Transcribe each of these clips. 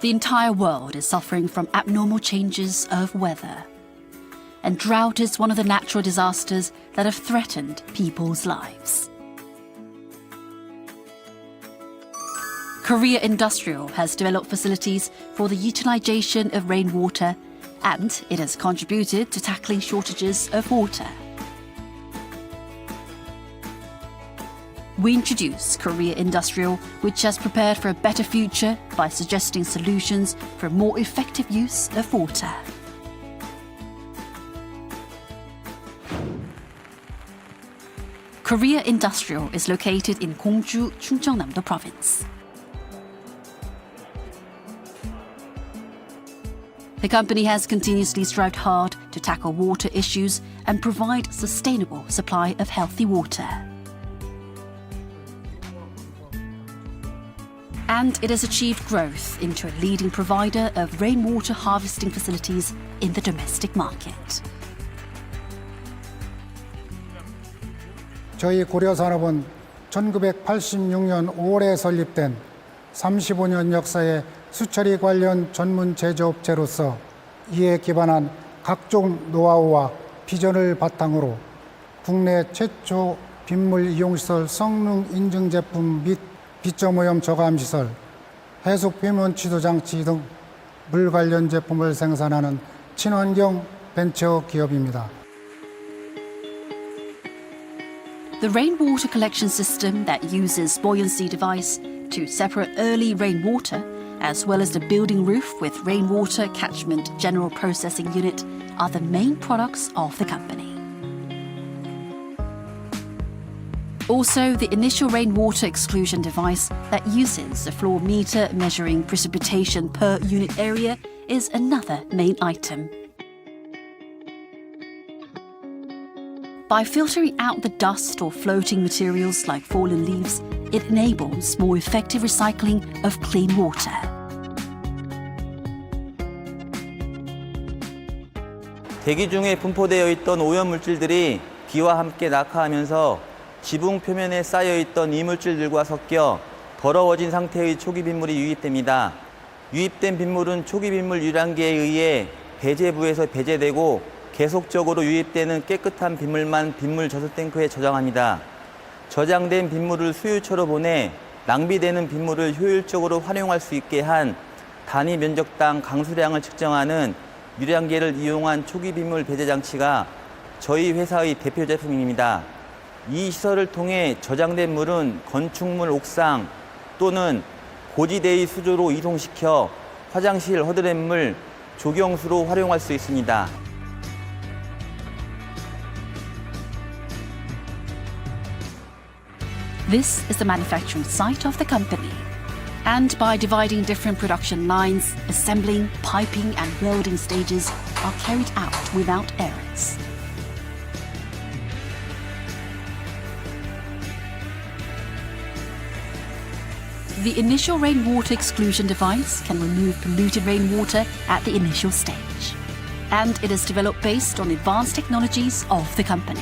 The entire world is suffering from abnormal changes of weather. And drought is one of the natural disasters that have threatened people's lives. Korea Industrial has developed facilities for the utilization of rainwater and it has contributed to tackling shortages of water. We introduce Korea Industrial, which has prepared for a better future by suggesting solutions for a more effective use of water. Korea Industrial is located in Gongju, Chungcheongnam-do province. The company has continuously strived hard to tackle water issues and provide sustainable supply of healthy water. And it has achieved growth into a leading provider of rainwater harvesting facilities in the domestic market. 저희 고려산업은 1986년 5월에 설립된 35년 역사의 수처리 관련 전문 제조업체로서 이에 기반한 각종 노하우와 비전을 바탕으로 국내 최초 빗물 이용시설 성능 인증 제품 및 비점 오염 저감 시설, 해숙 표면 취도 장치 등 물 관련 제품을 생산하는 친환경 벤처 기업입니다. The rainwater collection system that uses buoyancy device to separate early rainwater, as well as the building roof with rainwater catchment general processing unit, are the main products of the company. Also, the initial rainwater exclusion device that uses a floor meter measuring precipitation per unit area is another main item. By filtering out the dust or floating materials like fallen leaves, it enables more effective recycling of clean water. 대기 중에 분포되어 있던 오염 물질들이 비와 함께 낙하하면서 지붕 표면에 쌓여 있던 이물질들과 섞여 더러워진 상태의 초기 빗물이 유입됩니다. 유입된 빗물은 초기 빗물 유량계에 의해 배제부에서 배제되고 계속적으로 유입되는 깨끗한 빗물만 빗물 저수 탱크에 저장합니다. 저장된 빗물을 수유처로 보내 낭비되는 빗물을 효율적으로 활용할 수 있게 한 단위 면적당 강수량을 측정하는 유량계를 이용한 초기 빗물 배제 장치가 저희 회사의 대표 제품입니다. 이 시설을 통해 저장된 물은 건축물 옥상 또는 고지대의 수조로 이동시켜 화장실 허드렛물, 조경수로 활용할 수 있습니다. This is the manufacturing site of the company. And by dividing different production lines, assembling, piping, and welding stages are carried out without errors. The initial rainwater exclusion device can remove polluted rainwater at the initial stage. And it is developed based on advanced technologies of the company.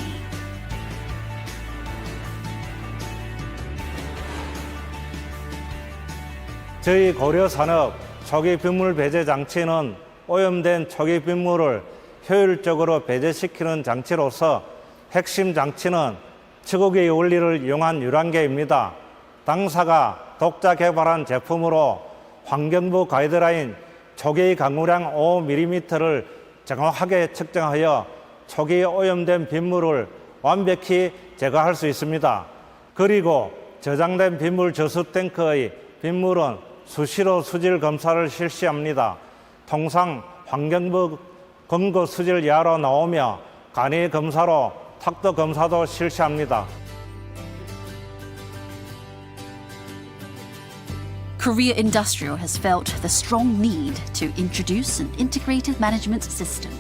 저희 고려 산업 초기 빗물 배제 장치는 오염된 초기 빗물을 효율적으로 배제시키는 장치로서 핵심 장치는 치국의 원리를 이용한 유랑계입니다. 당사가 독자 개발한 제품으로 환경부 가이드라인 초기 강우량 5mm를 정확하게 측정하여 초기 오염된 빗물을 완벽히 제거할 수 있습니다. 그리고 저장된 빗물 저수 탱크의 빗물은 수시로 수질 검사를 실시합니다. 통상 환경부 검거 수질 이하로 나오며 간이 검사로 탁도 검사도 실시합니다. Korea Industrial has felt the strong need to introduce an integrated management system.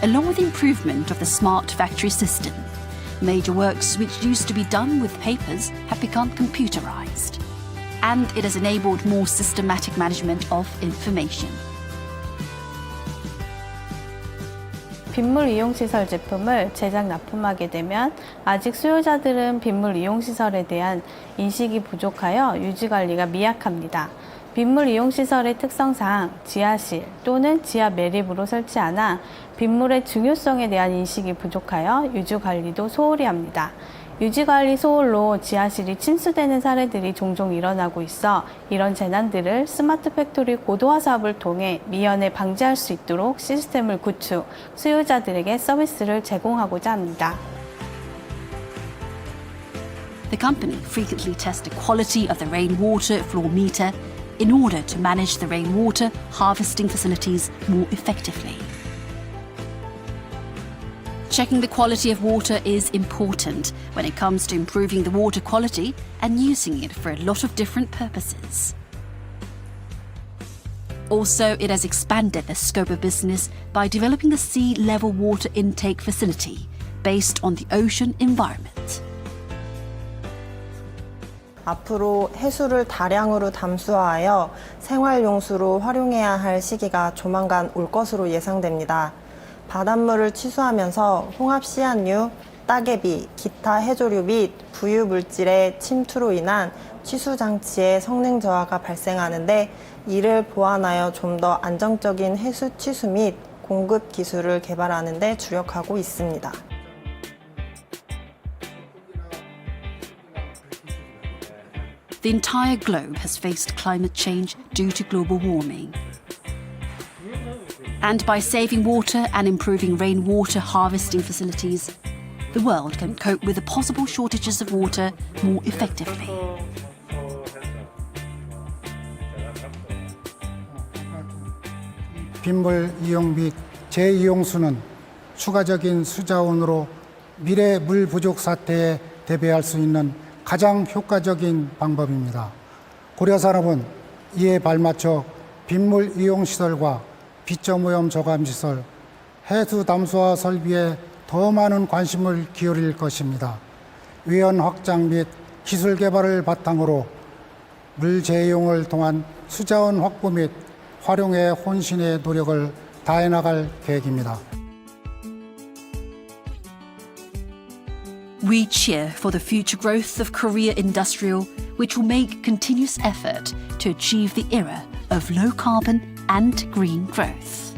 Along with improvement of the smart factory system, major works which used to be done with papers have become computerized. And it has enabled more systematic management of information. 빗물 이용시설 제품을 제작 납품하게 되면 아직 수요자들은 빗물 이용시설에 대한 인식이 부족하여 유지관리가 미약합니다. 빗물 이용시설의 특성상 지하실 또는 지하 매립으로 설치하나 빗물의 중요성에 대한 인식이 부족하여 유지관리도 소홀히 합니다. 유지관리 소홀로 지하실이 침수되는 사례들이 종종 일어나고 있어 이런 재난들을 스마트 팩토리 고도화 사업을 통해 미연에 방지할 수 있도록 시스템을 구축, 수요자들에게 서비스를 제공하고자 합니다. The company frequently tests the quality of the rainwater flow meter in order to manage the rainwater harvesting facilities more effectively. Checking the quality of water is important when it comes to improving the water quality and using it for a lot of different purposes. Also, it has expanded the scope of business by developing the sea level water intake facility based on the ocean environment. 앞으로 해수를 다량으로 담수화하여 생활용수로 활용해야 할 시기가 조만간 올 것으로 예상됩니다. 바닷물을 치수하면서 홍합 씨앗류, 따개비, 기타 해조류 및 부유 물질의 침투로 인한 치수 장치의 성능 저하가 발생하는데 이를 보완하여 좀 더 안정적인 해수 치수 및 공급 기술을 개발하는 데 주력하고 있습니다. And by saving water and improving rainwater harvesting facilities, the world can cope with the possible shortages of water more effectively. 빗물 이용 및 재이용수는 추가적인 수자원으로 미래 물 부족 사태에 대비할 수 있는 가장 효과적인 방법입니다. 고려산업은 이에 발맞춰 빗물 이용 시설과 비점 오염 저감 시설, 해수 담수화 설비에 더 많은 관심을 기울일 것입니다. 위원 확장 및 기술 개발을 바탕으로 물 재이용을 통한 수자원 확보 및 활용에 혼신의 노력을 다해 나갈 계획입니다. We cheer for the future growth of Korea Industrial, which will make continuous effort to achieve the era of low carbon and green growth.